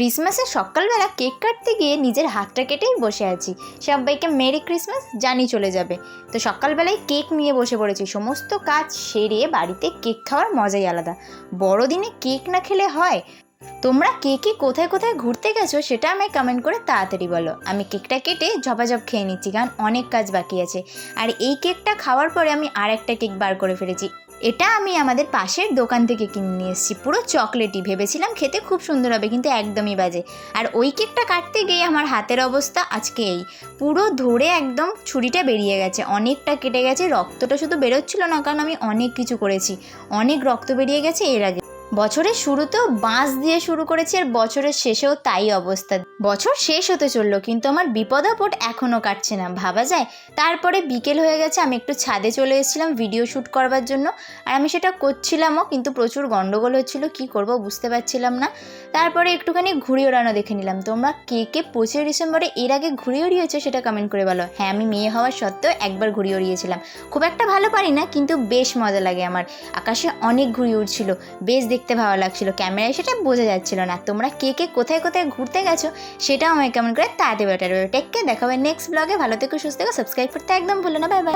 ক্রিসমাসের সকালবেলা কেক কাটতে গিয়ে নিজের হাতটা কেটেই বসে আছি। সবাইকে মেরি ক্রিসমাস, জানি চলে যাবে। তো সকালবেলায় কেক নিয়ে বসে পড়েছি। সমস্ত কাজ সেরে বাড়িতে কেক খাওয়ার মজাই আলাদা। বড়দিনে কেক না খেলে হয়? তোমরা কে কে কোথায় কোথায় ঘুরতে গেছো সেটা আমায় কমেন্ট করে তাড়াতাড়ি বলো। আমি কেকটা কেটে ঝপাঝপ খেয়ে নিচ্ছি, কারণ অনেক কাজ বাকি আছে। আর এই কেকটা খাওয়ার পরে আমি আর একটা কেক বার করে ফেলেছি। এটা আমি আমাদের পাশের দোকান থেকে কিনে নিয়ে এসেছি। পুরো চকলেটই। ভেবেছিলাম খেতে খুব সুন্দর হবে, কিন্তু একদমই বাজে। আর ওই কেকটা কাটতে গিয়ে আমার হাতের অবস্থা আজকে এই। পুরো ধরে একদম ছুরিটা বেরিয়ে গেছে। অনেকটা কেটে গেছে, রক্তটা শুধু বেরোচ্ছিল না, কারণ আমি অনেক কিছু করেছি। অনেক রক্ত বেরিয়ে গেছে এর আগে। বছরের শুরুতেও বাঁশ দিয়ে শুরু করেছি আর বছরের শেষেও তাই অবস্থা। বছর শেষ হতে চলল, কিন্তু আমার বিপদ এখনও কাটছে না, ভাবা যায়। তারপরে বিকেল হয়ে গেছে, আমি একটু ছাদে চলে এসেছিলাম ভিডিও শ্যুট করবার জন্য। আর আমি সেটা করছিলামও, কিন্তু প্রচুর গন্ডগোল হচ্ছিল, কি করব বুঝতে পারছিলাম না। তারপরে একটুখানি ঘুড়ি ওড়ানো দেখে নিলাম। তোমরা কে কে পঁচিশে ডিসেম্বরে এর আগে ঘুড়ি উড়িয়েছো সেটা কমেন্ট করে বলো। হ্যাঁ আমি মেয়ে হওয়ার সত্ত্বেও একবার ঘুড়ি উড়িয়েছিলাম খুব একটা ভালো পারি না, কিন্তু বেশ মজা লাগে আমার। আকাশে অনেক ঘুড়ি উঠছিল বেশ দেখতে ভালো লাগছিল। ক্যামেরায় সেটা বোঝা যাচ্ছিল না। তোমরা কে কে কোথায় কোথায় ঘুরতে গেছো সেটাও আমায় কেমন করে তাড়াতাড়ি বেটার টেককে দেখাবে নেক্সট ব্লগে ভালো থেকে, সুস্থ থেকো সাবস্ক্রাইব করতে একদম ভুলো না। Bye bye